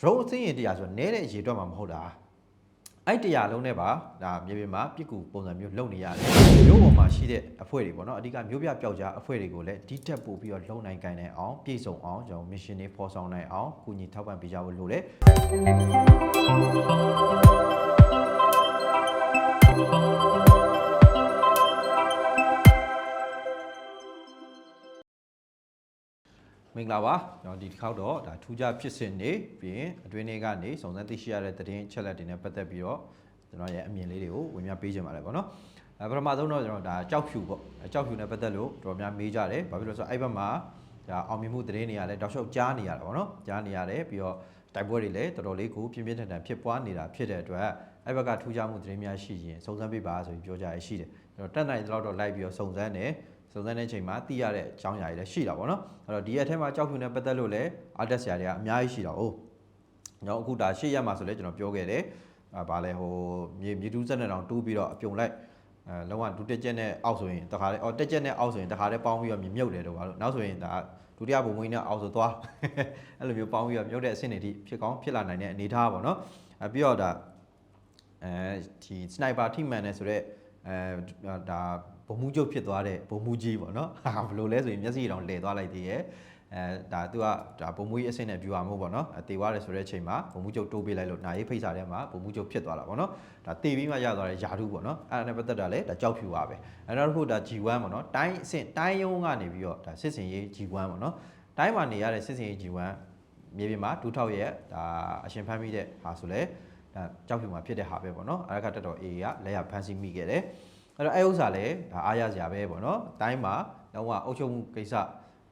ရုံးအသိရင်တရားဆိုနဲတဲ့ရေတွက်မှာမဟုတ်တာအဲ့တရားလုံးနဲ့ပါဒါမြေပြင်မှာပြစ်ကူပုံစံမျိုးလုပ်နေရတယ်မြို့ပေါ်မှာရှိတဲ့အဖွဲ့တွေပေါ့နော်အဓိကမြို့ပြပျောက်ကြားအဖွဲ့တွေကိုလည်းဒီတက်ပို့ပြီးတော့လုံနိုင်ကိုင်နိုင်အောင်ပြည့်စုံအောင်ကျွန်တော် mission တွေဖော်ဆောင်နိုင်အောင်ကုညီထောက်ပံ့ပေးကြဖို့လိုတယ် မင်္ဂလာပါကျွန်တော်ဒီတစ်ခေါက်တော့ဒါထူးခြားဖြစ်စဉ်တွေပြီးရင်အတွင်းတွေကနေစုံစမ်းသိရှိရတဲ့သတင်းအချက်အလက်တွေနဲ့ပတ်သက်ပြီးတော့ကျွန်တော်ရဲ့အမြင်လေးတွေကိုဝင်ပြပေးခြင်းပါတယ်ပေါ့နော်အဲပထမဆုံးတော့ကျွန်တော်ဒါကြောက်ဖြူပေါ့အဲကြောက်ဖြူနဲ့ပတ်သက်လို့တော်တော်များမေးကြတယ်ဘာဖြစ်လို့လဲဆိုတော့အဲ့ဘက်မှာဒါအောင်မြင်မှုသတင်းတွေကလည်းတောက်လျှောက်ကြားနေရတာပေါ့နော်ကြားနေရတယ်ပြီးတော့တိုက်ပွဲတွေလည်းတော်တော်လေးကိုပြင်းပြင်းထန်ထန်ဖြစ်ပွားနေတာဖြစ်တဲ့အတွက်အဲ့ဘက်ကထူးခြားမှုသတင်းများရှိရင်စုံစမ်းပေးပါဆိုပြီးပြောကြရရှိတယ်ကျွန်တော်တက်နိုင်တဲ့လောက်တော့လိုက်ပြီးတော့စုံစမ်းတယ် စုံစမ်းတဲ့အချိန်မှာသိရတဲ့အကြောင်းအရာတွေလည်းရှိတာပေါ့နော်အဲ့တော့ဒီရက်ထဲမှာကြောက်ဖြူနဲ့ပတ်သက်လို့လည်းအားတက်စရာတွေကအများကြီးရှိတာ哦ကျွန်တော်အခုဒါရှေ့ရက်မှာဆိုလဲကျွန်တော်ပြောခဲ့တယ်အာဗာလဲဟိုမြေမြေတူးစက်နဲ့တောင်တူးပြီးတော့အပြုံလိုက်အဲလုံးဝဒုတက်ချက်နဲ့အောက်ဆိုရင်တခါလေအော်တက်ချက်နဲ့အောက်ဆိုရင်တခါလေပေါင်းပြီးတော့မြေမြုပ်တယ်တော့ဗါလို့နောက်ဆိုရင်ဒါဒုတိယဘုံမွေးနဲ့အောက်ဆိုသွားအဲ့လိုမျိုးပေါင်းပြီးတော့မြုပ်တဲ့အဆင့်တွေထိဖြစ်ကောင်းဖြစ်လာနိုင်တဲ့အနေအထားပါပေါ့နော်အဲပြီးတော့ဒါအဲဒီစနိုက်ပါထိမှန်တယ်ဆိုတော့အဲဒါ ဘုံမူကျုပ်ဖြစ်သွားတဲ့ဘုံမူကြီးပေါ့နော်ဟာဘယ်လိုလဲဆိုရင်မျက်စိတောင်လဲသွားလိုက်သေးရဲ့အဲဒါသူကဒါဘုံမူကြီးအဆင့်နဲ့ပြူရမို့ပေါ့နော်အသေးသွားတယ်ဆိုတဲ့အချိန်မှာဘုံမူကျုပ်တိုးပေးလိုက်လို့နာရေးဖိတ်စာထဲမှာဘုံမူကျုပ်ဖြစ်သွားတာပေါ့နော်ဒါတေပြီးမှရသွားတဲ့ယာတုပေါ့နော်အဲ့ဒါနဲ့ပတ်သက်တာလဲဒါကြောက်ဖြူပါပဲအဲနောက်တစ်ခုဒါ G1 ပေါ့နော်တိုင်းအဆင့်တိုင်းယုံကနေပြီးတော့ဒါစစ်စင်ရေး G1 ပေါ့နော်တိုင်းမှာနေရတဲ့စစ်စင်ရေး G1 မြေပြင်မှာဒူးထောက်ရဲ့ဒါအရှင်ဖမ်းမိတဲ့ဟာဆိုလဲဒါကြောက်ဖြူမှာဖြစ်တဲ့ဟာပဲပေါ့နော်အဲ့ဒါကတက်တော် A ကလက်ရဖမ်းဆီးမိခဲ့တယ် အဲ့တော့အဲ့ဥစ္စာလည်းဒါအားရစရာပဲပေါ့နော်အတိုင်းမှာတော့ကအုပ်ချုပ်မှုကိစ္စ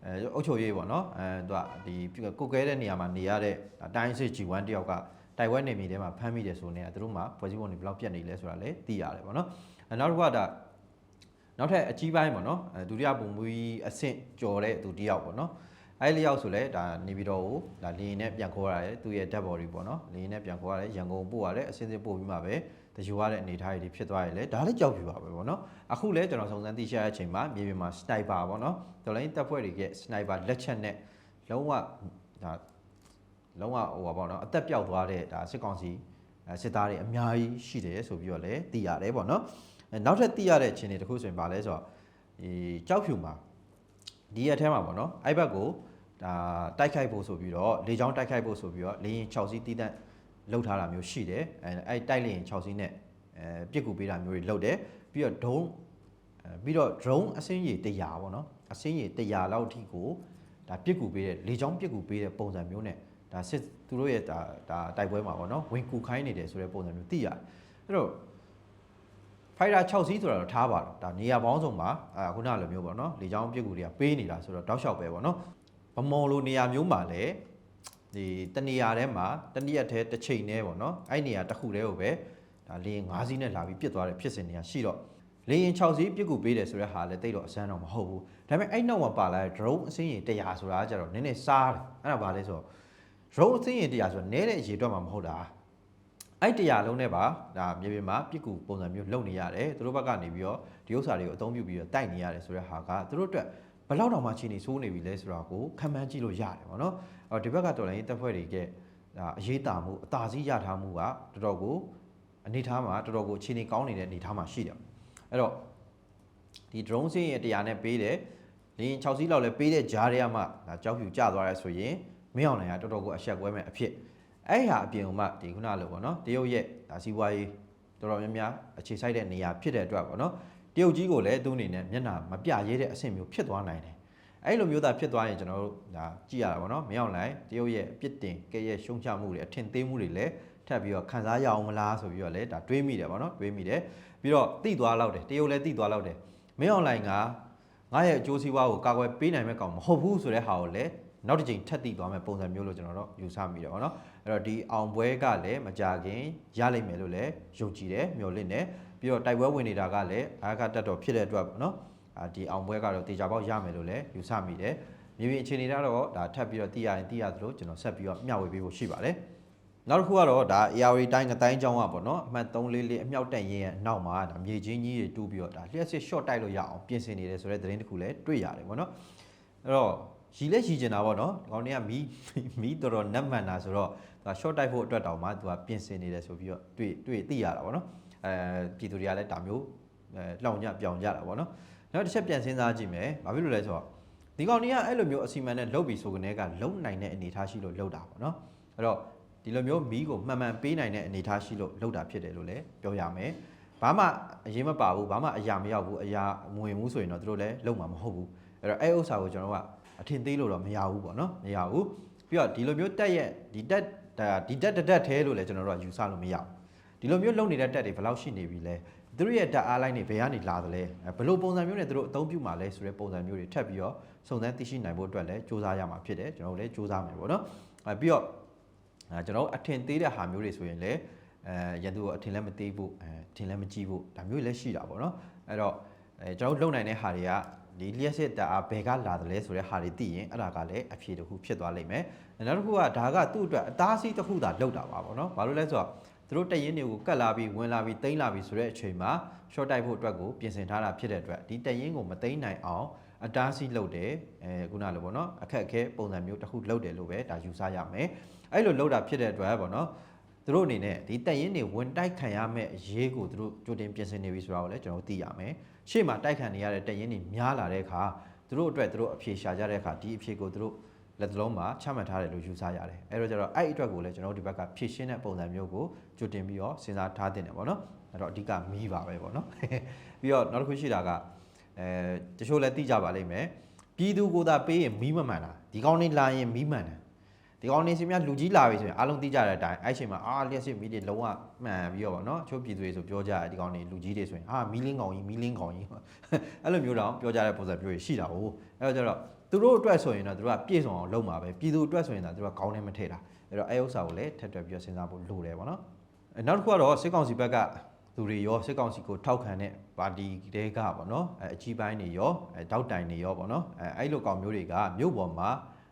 အဲအုပ်ချုပ်ရေးပေါ့နော်အဲသူကဒီကုတ်ကဲတဲ့နေရာမှာနေရတဲ့တိုင်းစစ် G1 တယောက်ကတိုက်ပွဲနေမြေထဲမှာဖမ်းမိတယ်ဆိုနေသူတို့မှဖွဲ့စည်းပုံတွေဘယ်လောက်ပြတ်နေလဲဆိုတာလည်းသိရတယ်ပေါ့နော်အဲနောက်တစ်ခုကဒါနောက်ထပ်အကြီးပိုင်းပေါ့နော်အဲဒုတိယပုံမူကြီးအဆင့်ကျော်တဲ့သူတယောက်ပေါ့နော်အဲ့လျောက်ဆိုလဲဒါနေပြီးတော့ဒါလင်းနဲ့ပြန်ခေါ်ရတယ်သူရဲ့ dead body ပေါ့နော်လင်းနဲ့ပြန်ခေါ်ရတယ်ရန်ကုန်ပို့ရတယ်အစင်းစင်းပို့ပြီးမှပဲ တယူရတဲ့အနေအထားတွေဖြစ်သွားရလေဒါလည်းကြောက်ပြပါပဲပေါ့နော်အခုလဲကျွန်တော်စုံစမ်းသိရှိရတဲ့အချိန်မှာမြေပြင်မှာ sniper ပေါ့နော်တော်လိုင်းတပ်ဖွဲ့တွေက sniper လက်ချက်နဲ့လုံးဝဒါလုံးဝဟိုပါပေါ့နော်အသက်ပြောက်သွားတဲ့ဒါစစ်ကောင်စီစစ်သားတွေအများကြီးရှိတယ်ဆိုပြီးတော့လည်းသိရတယ်ပေါ့နော်နောက်ထပ်သိရတဲ့အခြေအနေတစ်ခုဆိုရင်ဗာလဲဆိုတော့ဒီကြောက်ဖြူမှာဒီရက်ထဲမှာပေါ့နော်အဲ့ဘက်ကိုဒါတိုက်ခိုက်ဖို့ဆိုပြီးတော့လေချောင်းတိုက်ခိုက်ဖို့ဆိုပြီးတော့လေရင်6စီးတီးတန့် လှုပ်ထားတာမျိုးရှိတယ်အဲအဲ့တိုက်လေရင်6စီးနဲ့အဲပြစ်ကူပေးတာမျိုးတွေလှုပ်တယ်ပြီးတော့ဒုံးအဲပြီးတော့ drone အစင်းရေ100ပေါ့နော်အစင်းရေ100လောက်အထိကိုဒါပြစ်ကူပေးတဲ့လေချောင်းပြစ်ကူပေးတဲ့ပုံစံမျိုးနဲ့ဒါစစ်သူတို့ရဲ့ဒါဒါတိုက်ပွဲမှာပေါ့နော်ဝင်ကူခိုင်းနေတယ်ဆိုတဲ့ပုံစံမျိုးသိရတယ်အဲ့တော့ဖိုက်တာ6စီးဆိုတာတော့ထားပါတော့ဒါနေရာပေါင်းစုံမှာအာခုနလိုမျိုးပေါ့နော်လေချောင်းပြစ်ကူတွေကပေးနေတာဆိုတော့တောက်လျှောက်ပဲပေါ့နော်ဗမော်လိုနေရာမျိုးမှာလည်း ဒီတနေရာထဲမှာတနည်းတစ်ထဲတစ်ချိန်နဲ့ပေါ့နော်အဲ့နေရာတစ်ခုတည်းကိုပဲဒါလေရင်5စီးနဲ့လာပြီးပြစ်သွားတဲ့ဖြစ်စဉ်တွေကရှိတော့လေရင်6စီးပြစ်ကူပေးတယ်ဆိုတဲ့ဟာလည်းတိတ်တော့အစမ်းတော့မဟုတ်ဘူးဒါပေမဲ့အဲ့နောက်မှာပါလာတဲ့ drone အစင်းရင်100ဆိုတာကကြတော့နည်းနည်းစားတယ်အဲ့ဒါဘာလဲဆိုတော့ drone အစင်းရင်100ဆိုတာနည်းတဲ့အရေအတွက်မှမဟုတ်တာအဲ့တရားလုံးနဲ့ပါဒါမြေပြင်မှာပြစ်ကူပုံစံမျိုးလုပ်နေရတယ်သူတို့ဘက်ကနေပြီးတော့ဒီဥစ္စာတွေကိုအသုံးပြုပြီးတော့တိုက်နေရတယ်ဆိုတဲ့ဟာကသူတို့အတွက်ဘယ် လောက်တောင်မှချီနေစိုးနေပြီလဲဆိုတာကိုခံမှန်းကြည့်လို့ရတယ်ပေါ့နော်အော်ဒီဘက်ကတော်လိုင်းတပ်ဖွဲ့တွေကဒါအရေးတာမှုအသာစီးရထားမှုကတော်တော်ကိုအနေထားမှာတော်တော်ကိုအခြေအနေကောင်းနေတဲ့အနေထားမှာရှိတယ်အဲ့တော့ဒီ drone စင်းရဲ့တရားနဲ့ပေးတယ်လင်း6စီးလောက်လဲပေးတဲ့ဂျားတွေကမှဒါကြောက်ဖြူကျသွားရဲဆိုရင်မင်းအောင်နိုင်ကတော်တော်ကိုအဆက်ကွဲမဲ့အဖြစ်အဲ့ဟာအပြင်ကမှဒီခုနလိုပေါ့နော်တရုတ်ရဲ့ဒါစီးပွားရေးတော်တော်များများအခြေစိုက်တဲ့နေရာဖြစ်တဲ့အတွက်ပေါ့နော် တရုတ်ကြီးကိုလည်းသူ့အနေနဲ့မျက်နှာမပြရဲတဲ့အဆင့်မျိုးဖြစ်သွားနိုင်တယ်အဲ့လိုမျိုးသာဖြစ်သွားရင်ကျွန်တော်တို့ဒါကြည့်ရတာပေါ့နော်မရောက်လိုက်တရုတ်ရဲ့အပြစ်တင်ကဲရဲ့ရှုံချမှုတွေအထင်သေးမှုတွေလည်းထပ်ပြီးတော့ခံစားရအောင်မလားဆိုပြီးတော့လည်းဒါတွေးမိတယ်ပေါ့နော်တွေးမိတယ်ပြီးတော့တိသွားလောက်တယ်တရုတ်လည်းတိသွားလောက်တယ်မင်းအွန်လိုင်းကငါရဲ့အကျိုးစီးပွားကိုကာကွယ်ပေးနိုင်မဲ့ကောင်မဟုတ်ဘူးဆိုတဲ့ဟာကိုလည်းနောက်တစ်ချိန်ထပ်တိသွားမဲ့ပုံစံမျိုးလို့ကျွန်တော်တို့ယူဆမိတယ်ပေါ့နော်အဲ့တော့ဒီအောင်ပွဲကလည်းမကြခင်ရလိမ့်မယ်လို့လည်းယုံကြည်တယ်မျှော်လင့်တယ် ပြီးတော့တိုက်ပွဲဝင်နေတာကလည်းအားကတက်တော်ဖြစ်တဲ့အတွက်ပေါ့နော်အာဒီအောင်ပွဲကတော့တေချာပေါက်ရမယ်လို့လည်းယူဆမိတယ်မြေပြင်အခြေအနေကတော့ဒါထပ်ပြီးတော့သိရရင်သိရသလိုကျွန်တော်ဆက်ပြီးတော့မျှဝေပေးဖို့ရှိပါတယ်နောက်တစ်ခုကတော့ဒါ AR တိုင်းကတိုင်းကျောင်းကပေါ့နော်အမှတ်344အမြောက်တက်ရင်ရဲ့နောက်မှာဒါမြေချင်းကြီးတွေတူးပြီးတော့ဒါလျှက်စစ် short တိုက်လို့ရအောင်ပြင်ဆင်နေတယ်ဆိုတဲ့သတင်းတစ်ခုလည်းတွေ့ရတယ်ပေါ့နော်အဲ့တော့ရီလဲရီကျင်တာပေါ့နော်ဒီကောင်တွေကမီးမီးတော်တော်နက်မှန်တာဆိုတော့သူက short တိုက်ဖို့အတွက်တောင်မှသူကပြင်ဆင်နေတယ်ဆိုပြီးတော့တွေ့တွေ့သိရတာပေါ့နော် အဲပြည်သူတွေကလည်းဒါမျိုးအဲလောင်ညပြောင်ကြတာပေါ့နော်နောက်တစ်ချက်ပြန်စဉ်းစားကြည့်မယ်ဘာဖြစ်လို့လဲဆိုတော့ဒီကောင်တွေကအဲ့လိုမျိုးအစီအမံနဲ့လုပ်ပြီးဆိုကနေကလုံနိုင်တဲ့အနေအထားရှိလို့လုပ်တာပေါ့နော်အဲ့တော့ဒီလိုမျိုးမီးကိုမှန်မှန်ပေးနိုင်တဲ့အနေအထားရှိလို့လုပ်တာဖြစ်တယ်လို့လည်းပြောရမယ်ဘာမှအရေးမပါဘူးဘာမှအရာမရောက်ဘူးအရာမဝင်ဘူးဆိုရင်တော့သူတို့လည်းလုံမှာမဟုတ်ဘူးအဲ့တော့အဲ့ဥစ္စာကိုကျွန်တော်တို့ကအထင်သေးလို့တော့မရဘူးပေါ့နော်မရဘူးပြီးတော့ဒီလိုမျိုးတက်ရဲ့ဒီတက်ဒါဒီတက်တက်တက်သေးလို့လည်းကျွန်တော်တို့ကယူဆလို့မရဘူး ဒီလိုမျိုးလုံနေတဲ့တက်တွေဘယ်လောက်ရှိနေပြီလဲသူတို့ရဲ့တက်အားလိုက်နေဘယ်ကနေလာသလဲဘယ်လိုပုံစံမျိုးနဲ့သူတို့အသုံးပြုမှာလဲဆိုတဲ့ပုံစံမျိုးတွေထပ်ပြီးတော့စုံစမ်းသိရှိနိုင်ဖို့အတွက်လည်းစူးစမ်းရမှာဖြစ်တယ်ကျွန်တော်တို့လည်းစူးစမ်းမယ်ပေါ့နော်အဲပြီးတော့အဲကျွန်တော်တို့အထင်သေးတဲ့ဟာမျိုးတွေဆိုရင်လည်းအဲရန်သူကိုအထင်လည်းမသေးဘူးအဲအထင်လည်းမကြီးဘူးဒါမျိုးတွေလည်းရှိတာပေါ့နော်အဲ့တော့အဲကျွန်တော်တို့လုံနိုင်တဲ့ဟာတွေကဒီလျှက်စစ်တအားဘယ်ကလာတယ်လဲဆိုတဲ့ဟာတွေသိရင်အဲ့ဒါကလည်းအဖြေတစ်ခုဖြစ်သွားလိမ့်မယ်နောက်တစ်ခုကဒါကသူ့အတွက်အသားစီးတစ်ခုသာလောက်တာပါပေါ့နော်ဘာလို့လဲဆိုတော့ သူတို့တရင်တွေကိုကတ်လာပြီးဝင်လာပြီးတိမ့်လာပြီးဆိုတဲ့အချိန်မှာ short တိုက်ဖို့အတွက်ကိုပြင်ဆင်ထားတာဖြစ်တဲ့အတွက်ဒီတရင်ကိုမသိမ့်နိုင်အောင်အတားဆီးလုပ်တယ်အဲခုနလိုပေါ့နော်အခက်အခဲပုံစံမျိုးတစ်ခုလုပ်တယ်လို့ပဲဒါယူဆရမယ်အဲ့လိုလုပ်တာဖြစ်တဲ့အတွက်ပေါ့နော်သူတို့အနေနဲ့ဒီတက်ရင်တွေဝင်တိုက်ခံရမဲ့အရေးကိုသူတို့ကြိုတင်ပြင်ဆင်နေပြီဆိုတာကိုလည်းကျွန်တော်သိရမယ်ရှေ့မှာတိုက်ခံနေရတဲ့တက်ရင်တွေများလာတဲ့အခါသူတို့အတွက်သူတို့အဖြေရှာကြတဲ့အခါဒီအဖြေကိုသူတို့ လက်သလုံးမှာချမှတ်ထားတယ်လို့ယူဆရတယ်အဲ့တော့ကျတော့အဲ့အတွက်ကိုလည်းကျွန်တော်တို့ဒီဘက်ကဖြည့်ရှင်းတဲ့ပုံစံမျိုးကိုကြိုတင်ပြီးတော့စဉ်းစားထားတင်တယ်ပေါ့နော်အဲ့တော့အဓိကမီးပါပဲပေါ့နော်ပြီးတော့နောက်တစ်ခုရှိတာကအဲတချို့လည်းသိကြပါလိမ့်မယ်ပြည်သူကိုသာပေးရင်မီးမမှန်တာဒီကောင်းနေလာရင်မီးမှန်တယ်ဒီကောင်းနေစီများလူကြီးလာပြီဆိုရင်အားလုံးသိကြတဲ့အတိုင်းအဲ့ချိန်မှာအာလျှက်စစ်မီးတွေလုံးဝမှန်ပြီးတော့ဗောနော်အချို့ပြည်သူတွေဆိုပြောကြတယ်ဒီကောင်းနေလူကြီးတွေဆိုရင်အာမီးလင်းကောင်ကြီးမီးလင်းကောင်ကြီးအဲ့လိုမျိုးတော့ပြောကြတဲ့ပုံစံမျိုးတွေရှိတာ哦အဲ့တော့ကျတော့ သူတို့အတွက်ဆိုရင်တော့သူတို့ကပြည့်စုံအောင်လုပ်မှာပဲပြည်သူအတွက်ဆိုရင်တော့သူတို့ကကောင်းနေမထည့်တာအဲ့တော့အဲ့ဥစ္စာကိုလည်းထပ်တွက်ပြီးတော့စဉ်းစားဖို့လိုတယ်ဗောနော်အဲနောက်တစ်ခုကတော့စစ်ကောင်စီဘက်ကသူတွေရောစစ်ကောင်စီကိုထောက်ခံတဲ့ပါတီတဲကပေါ့နော်အဲအကြီးပိုင်းတွေရောအဲတောက်တိုင်တွေရောပေါ့နော်အဲအဲ့လိုကောင်မျိုးတွေကမြို့ပေါ်မှာ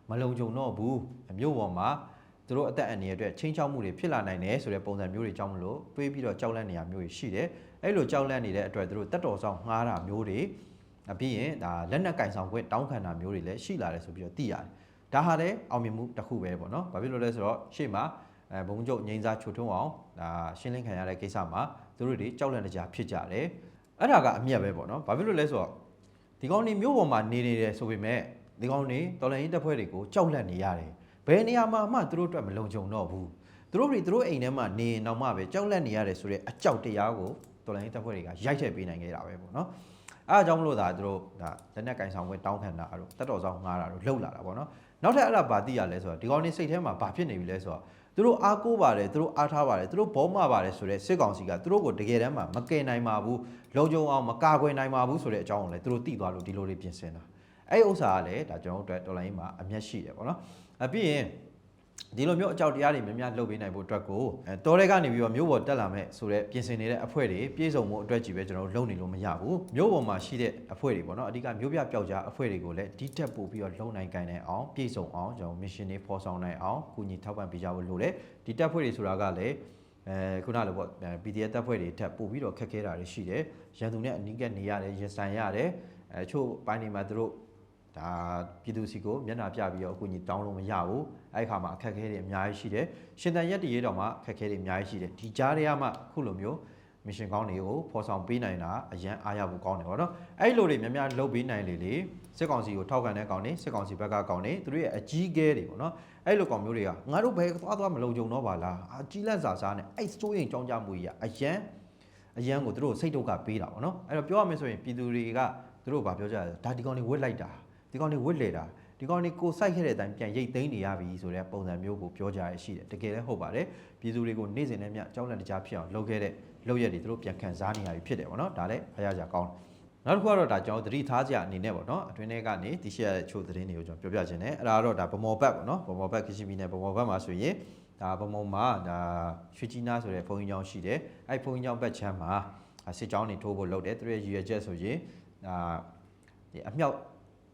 မလုံခြုံတော့ဘူးမြို့ပေါ်မှာသူတို့အသက်အန္တရာယ်အတွက်ချင်းချောက်မှုတွေဖြစ်လာနိုင်တယ်ဆိုတဲ့ပုံစံမျိုးတွေကြောင့်မလို့တွေးပြီးတော့ကြောက်လန့်နေရမျိုးတွေရှိတယ်အဲ့လိုကြောက်လန့်နေတဲ့အတွက်သူတို့တက်တော်ဆောင်ငှားတာမျိုးတွေအ ပြီးရင်ဒါလက်နက်ကင်ဆောင်ခွင့်တောင်းခံတာမျိုးတွေလည်းရှိလာတယ်ဆိုပြီးတော့သိရတယ်ဒါဟာလည်းအောင်မြင်မှုတစ်ခုပဲပေါ့နော်ဘာဖြစ်လို့လဲဆိုတော့ရှေ့မှာအဲဘုံကျုပ်ငိမ့်စားချိုထုံးအောင်ဒါရှင်းလင်းခံရတဲ့ကိစ္စမှာသူတို့တွေကြောက်လန့်ကြဖြစ်ကြတယ်အဲ့ဒါကအမြတ်ပဲပေါ့နော်ဘာဖြစ်လို့လဲဆိုတော့ဒီကောင်နေမျိုးပေါ်မှာနေနေတယ်ဆိုပေမဲ့ဒီကောင်နေတော်လိုင်းရေးတပ်ဖွဲ့တွေကိုကြောက်လန့်နေရတယ်ဘယ်နေရာမှာမှသူတို့အတွက်မလုံခြုံတော့ဘူးသူတို့တွေသူတို့အိမ်ထဲမှာနေရင်တော့မှပဲကြောက်လန့်နေရတယ်ဆိုတဲ့အကြောက်တရားကိုတော်လိုင်းရေးတပ်ဖွဲ့တွေကရိုက်ထည့်ပေးနိုင်ခဲ့တာပဲပေါ့နော် အဲအကြောင်းမလို့ဒါသူတို့ဒါလက်နက်ကင်ဆောင်ခွင့်တောင်းခံတာအဲ့လိုတက်တော်ဆောင်ငားတာတို့လှုပ်လာတာပေါ့နော်နောက်ထပ်အဲ့ဒါဘာသိရလဲဆိုတော့ဒီကောင်နေစိတ်ထဲမှာဘာဖြစ်နေပြီလဲဆိုတော့သူတို့အားကိုးပါတယ်သူတို့အားထားပါတယ်သူတို့ဘောမပါတယ်ဆိုတဲ့စစ်ကောင်စီကသူတို့ကိုတကယ်တမ်းမှမကယ်နိုင်ပါဘူးလုံခြုံအောင်မကာကွယ်နိုင်ပါဘူးဆိုတဲ့အကြောင်းကိုလည်းသူတို့သိသွားလို့ဒီလိုလေးပြင်ဆင်တာအဲ့ဥစ္စာကလည်းဒါကျွန်တော်တို့အတွက်တော်လိုင်းမှာအမျက်ရှိတယ်ပေါ့နော်အပြီးရင် ဒီလိုမျိုးအကြောက်တရားတွေများများလှုပ်ပေးနိုင်ဖို့အတွက်ကိုအဲတော်တဲ့ကနေပြီးတော့မျိုးပေါ်တက်လာမဲ့ဆိုတဲ့ပြင်ဆင်နေတဲ့အဖွဲ့တွေပြည့်စုံမှုအတွက်ကြီးပဲကျွန်တော်တို့လုပ်နေလို့မရဘူးမျိုးပေါ်မှာရှိတဲ့အဖွဲ့တွေပေါ့နော်အဓိကမျိုးပြပျောက်ကြားအဖွဲ့တွေကိုလည်းဒီတက်ပို့ပြီးတော့လုံနိုင်ကိုင်နိုင်အောင်ပြည့်စုံအောင်ကျွန်တော် mission တွေဖော်ဆောင်နိုင်အောင်ကုညီထောက်ပံ့ပေးကြဖို့လိုတယ်ဒီတက်ဖွဲ့တွေဆိုတာကလည်းအဲခုနလိုပေါ့ PDF တပ်ဖွဲ့တွေထပ်ပို့ပြီးတော့ခက်ခဲတာတွေရှိတယ်ရန်သူနဲ့အနီးကပ်နေရတယ်ရင်ဆိုင်ရတယ်အဲချို့ပိုင်းတွေမှာသူတို့ ဒါပြည်သူစီကိုမျက်နှာပြပြီးတော့အခုညီတောင်းလို့မရဘူးအဲ့ခါမှာအခက်အခဲတွေအများကြီးရှိတယ်ရှင်တန်ရက်တရေတောင်မှအခက်အခဲတွေအများကြီးရှိတယ်ဒီကြားထဲမှာခုလိုမျိုးမရှင်ကောင်းတွေကိုဖော်ဆောင်ပေးနိုင်တာအရန်အားရဖို့ကောင်းတယ်ပေါ့နော်အဲ့လိုတွေများများလုပ်ပေးနိုင်လေလေစစ်ကောင်စီကိုထောက်ခံတဲ့ကောင်တွေစစ်ကောင်စီဘက်ကကောင်တွေသူတို့ရဲ့အကြီးအကဲတွေပေါ့နော်အဲ့လိုကောင်မျိုးတွေကငါတို့ဘယ်သွားသွားမလုံခြုံတော့ပါလားအကြီးလက်စာစားနဲ့အဲ့စိုးရင်ကြောင်းကြမှုကြီးကအရန်အရန်ကိုသူတို့စိတ်ဒုက္ခပေးတာပေါ့နော်အဲ့တော့ပြောရမယ်ဆိုရင်ပြည်သူတွေကသူတို့ကပြောကြတယ်ဒါဒီကောင်တွေဝစ်လိုက်တာ ဒီကောင်တွေဝစ်လေတာဒီကောင်တွေကိုစိုက်ခဲ့တဲ့အတိုင်းပြန်ရိတ်သိမ်းနေရပြီဆိုတဲ့ပုံစံမျိုးကိုပြောကြရရှိတယ်တကယ်လည်းဟုတ်ပါတယ်ပြည်သူတွေကိုနေ့စဉ်နဲ့မျှကြောက်လန့်တကြားဖြစ်အောင်လုပ်ခဲ့တဲ့လုပ်ရက်တွေသူတို့ပြန်ခံစားနေရပြီဖြစ်တယ်ပေါ့နော်ဒါလည်းအားရကြကောင်းတယ်နောက်တစ်ခုကတော့ဒါကျွန်တော်သတိထားကြအနေနဲ့ပေါ့နော်အတွင်းထဲကနေတရှိရတဲ့ချို့သတင်းတွေကိုကျွန်တော်ပြောပြခြင်းနဲ့အဲ့ဒါကတော့ဒါဗမော်ဘတ်ပေါ့နော်ဗမော်ဘတ်ကရှင်ပြည်နယ်ဗမော်ဘတ်မှာဆိုရင်ဒါဗမော်မှာဒါရွှေကြီးနားဆိုတဲ့ဘုံကြီးကျောင်းရှိတယ်အဲ့ဘုံကြီးကျောင်းဘက်ချမ်းမှာစစ်ကြောင်းတွေထိုးဖို့လုပ်တယ်သူတို့ရဲ့ရည်ရွယ်ချက်ဆိုရင်ဒါဒီအမြောက်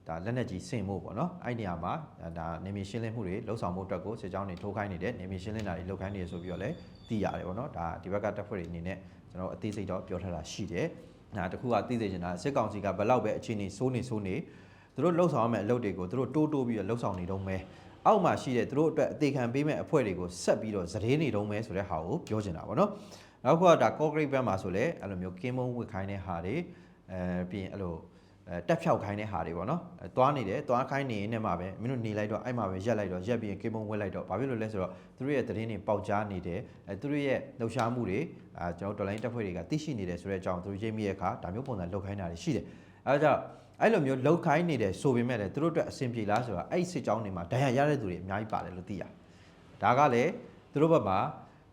ဒါလက်နက်ကြီးဆင်ဖို့ပေါ့နော်အဲ့နေရာမှာဒါနေမီရှင်းလင်းမှုတွေလှုပ်ဆောင်မှုအတွက်ကိုစစ်ကြောင်းတွေထိုးခိုင်းနေတယ်နေမီရှင်းလင်းတာတွေလုပ်ခိုင်းနေတယ်ဆိုပြီးတော့လည်းသိရတယ်ပေါ့နော်ဒါဒီဘက်ကတပ်ဖွဲ့တွေအနေနဲ့ကျွန်တော်အသေးစိတ်တော့ပြောထားတာရှိတယ်ဒါတခုကသိစေချင်တာစစ်ကောင်စီကဘယ်လောက်ပဲအခြေအနေစိုးနေစိုးနေသူသူတို့လှုပ်ဆောင်ရမယ့်အလုပ်တွေကိုသူတို့တိုးတိုးပြီးတော့လှုပ်ဆောင်နေတော့မယ်အောက်မှာရှိတဲ့သူတို့အတွက်အသေးခံပေးမဲ့အဖွဲ့တွေကိုဆက်ပြီးတော့သတင်းနေတော့မယ်ဆိုတဲ့ဟာကိုပြောချင်တာပေါ့နော်နောက်တစ်ခုကဒါ concrete ဘက်မှာဆိုလဲအဲ့လိုမျိုးကင်းမုံဝစ်ခိုင်းတဲ့ဟာတွေအဲပြီးရင်အဲ့လိုအဲ တက်ဖြောက်ခိုင်းတဲ့ဟာတွေပေါ့နော်အဲသွားနေတယ်သွားခိုင်းနေရင်နဲ့မှပဲမင်းတို့နေလိုက်တော့အဲ့မှာပဲရက်လိုက်တော့ရက်ပြီးရင်ကင်းမုံဝစ်လိုက်တော့ဘာဖြစ်လို့လဲဆိုတော့သူတို့ရဲ့သတင်းတွေပေါက်ကြားနေတယ်အဲသူတို့ရဲ့လှုပ်ရှားမှုတွေအာကျွန်တော်ဒေါ်လာတက်ဖွဲ့တွေကသိရှိနေတယ်ဆိုတဲ့အကြောင်းသူတို့ရိပ်မိရဲ့အခါဒါမျိုးပုံစံလှုပ်ခိုင်းတာတွေရှိတယ်အဲဒါကြောင့်အဲ့လိုမျိုးလှုပ်ခိုင်းနေတယ်ဆိုပေမဲ့လည်းသူတို့အတွက်အဆင်ပြေလားဆိုတာအဲ့ဒီစစ်ကြောင်းတွေမှာဒဏ်ရာရတဲ့သူတွေအများကြီးပါတယ်လို့သိရတယ်ဒါကလည်းသူတို့ဘက်မှာ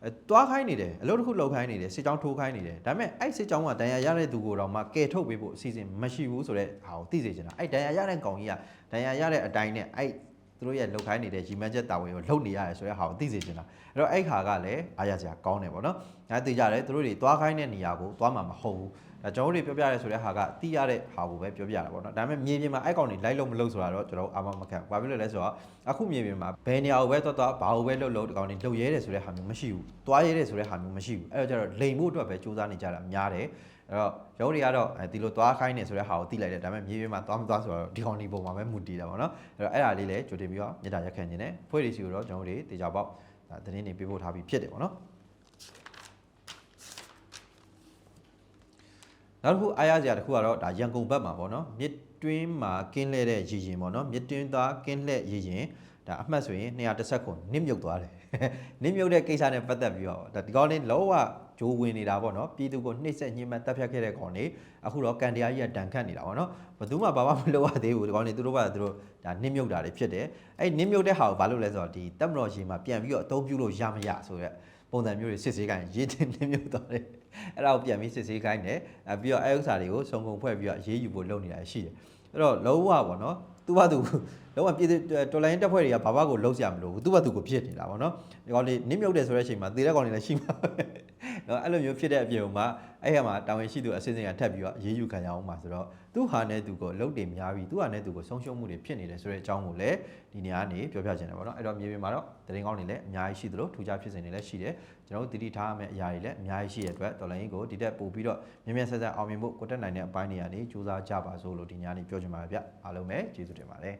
အဲတွားခိုင်းနေတယ်အလုပ်တစ်ခုလုပ်ခိုင်းနေတယ်စစ်ကြောင်းထိုးခိုင်းနေတယ်ဒါပေမဲ့အဲ့စစ်ကြောင်းကဒဏ်ရာရတဲ့သူကိုတော့မှကယ်ထုတ်ပေးဖို့အစီအစဉ်မရှိဘူးဆိုတဲ့ဟာကိုသိစေချင်တာအဲ့ဒဏ်ရာရတဲ့ကောင်ကြီးကဒဏ်ရာရတဲ့အတိုင်းနဲ့အဲ့သူတို့ရဲ့လုပ်ခိုင်းနေတဲ့ရီမန်ချက်တာဝန်ကိုလုပ်နေရတယ်ဆိုတဲ့ဟာကိုသိစေချင်တာအဲ့တော့အဲ့ခါကလည်းအားရစရာကောင်းတယ်ပေါ့နော်ဒါသိကြတယ်သူတို့တွေတွားခိုင်းတဲ့နေရာကိုတွားမှာမဟုတ်ဘူး ဒါကျွန်တော်တို့တွေပြောပြရဲဆိုတဲ့ဟာကသိရတဲ့ဟာကိုပဲပြောပြတာပေါ့နော်ဒါပေမဲ့မြေပြင်မှာအဲ့ကောင်တွေလိုက်လို့မလို့ဆိုတာတော့ကျွန်တော်အာမမခံဘာဖြစ်လို့လဲဆိုတော့အခုမြေပြင်မှာဘယ်နေရာကိုပဲတွားတွားဘာကိုပဲလှုပ်လို့ဒီကောင်တွေလှုပ်ရဲတယ်ဆိုတဲ့ဟာမျိုးမရှိဘူးတွားရဲတယ်ဆိုတဲ့ဟာမျိုးမရှိဘူးအဲ့တော့ကျတော့လိန်ဖို့အတွက်ပဲစူးစမ်းနေကြတာများတယ်အဲ့တော့ရုံးတွေကတော့အဲဒီလိုသွားခိုင်းနေဆိုတဲ့ဟာကိုသိလိုက်တယ်ဒါပေမဲ့မြေပြင်မှာသွားမသွားဆိုတော့ဒီကောင်ဒီပုံမှာပဲမူတည်တာပေါ့နော်အဲ့တော့အဲ့ဒါလေးလည်းကြိုတင်ပြီးတော့မြေတားရက်ခံနေတယ်ဖွဲ့ရီစီကိုတော့ကျွန်တော်တို့တေချာပေါက်ဒါသတင်းတွေပေးပို့ထားပြီးဖြစ်တယ်ပေါ့နော် နောက်တစ်ခုအားရစရာတစ်ခုကတော့ဒါရန်ကုန်ဘက်မှာပေါ့နော်မြစ်တွင်းမှာကင်းလှဲတဲ့ရည်ရင်ပေါ့နော်မြစ်တွင်းသားကင်းလှဲရည်ရင်ဒါအမှတ်ဆိုရင်210ခုနစ်မြုပ်သွားတယ်နစ်မြုပ်တဲ့ကိစ္စနဲ့ပတ်သက်ပြီးတော့ဒါဒီကောင်းလေးလောကဂျိုးဝင်နေတာပေါ့နော်ပြည်သူကိုနှိမ့်ဆက်ညှဉ်းပန်းတပ်ဖြတ်ခဲ့တဲ့ကောင်တွေအခုတော့ကန်တရားကြီးကတန်ခတ်နေတာပေါ့နော်ဘယ်သူမှဘာမှမလုပ်ရသေးဘူးဒီကောင်းလေးသူတို့ကသူတို့ဒါနစ်မြုပ်တာတွေဖြစ်တယ်အဲ့နစ်မြုပ်တဲ့ဟာကိုဘာလုပ်လဲဆိုတော့ဒီတက်မတော်ရှင်မှာပြန်ပြီးတော့အသုံးပြုလို့ရမရဆိုရက်ပုံစံမျိုးတွေစစ်ဆေးခိုင်းရေးတင်နစ်မြုပ်သွားတယ် အဲ့ဒါကိုပြန်ပြီးစစ်ဆေးခိုင်းတယ်အဲပြီးတော့အဲ့ဥစ္စာတွေကိုစုံကုန်ဖွဲ့ပြီးတော့ရေးယူဖို့လုပ်နေတာရှိတယ်အဲ့တော့လုံးဝပေါ့နော်သူ့ဘာသူလုံးဝပြည်တော်လိုင်းတက်ဖွဲ့တွေကဘာဘာကိုလုံးစရာမလိုဘူးသူ့ဘာသူကိုဖြစ်နေတာပေါ့နော်ဒီကောင်လေးနစ်မြုပ်တယ်ဆိုတဲ့အချိန်မှာသေတဲ့ကောင်တွေလည်းရှိမှာပဲနော်အဲ့လိုမျိုးဖြစ်တဲ့အပြင်မှာအဲ့ရမှာတာဝန်ရှိသူအစင်းစင်ကထပ်ပြီးတော့ရေးယူခံရအောင်ပါဆိုတော့ သူ့ဟာနဲ့သူကိုလုတ်တင်များပြီးသူ့ဟာနဲ့သူကိုဆုံးရှုံးမှုတွေဖြစ်နေတယ်ဆိုတဲ့အကြောင်းကိုလည်းဒီနေရာကနေပြောပြချင်တယ်ပေါ့နော်အဲ့တော့မြေပြင်မှာတော့တရင်ကောင်းတွေလည်းအများကြီးရှိသလိုထူးခြားဖြစ်စဉ်တွေလည်းရှိတယ်ကျွန်တော်တို့တတိထားရမယ့်အရာတွေလည်းအများကြီးရှိတဲ့အတွက်တော်လိုင်းကိုဒီတက်ပို့ပြီးတော့မြင်မြန်ဆက်ဆက်အောင်မြင်ဖို့ကိုတက်နိုင်တဲ့အပိုင်းတွေကနေစူးစမ်းကြပါစို့လို့ဒီညနေပြောချင်ပါတယ်ဗျအားလုံးပဲကျေးဇူးတင်ပါတယ်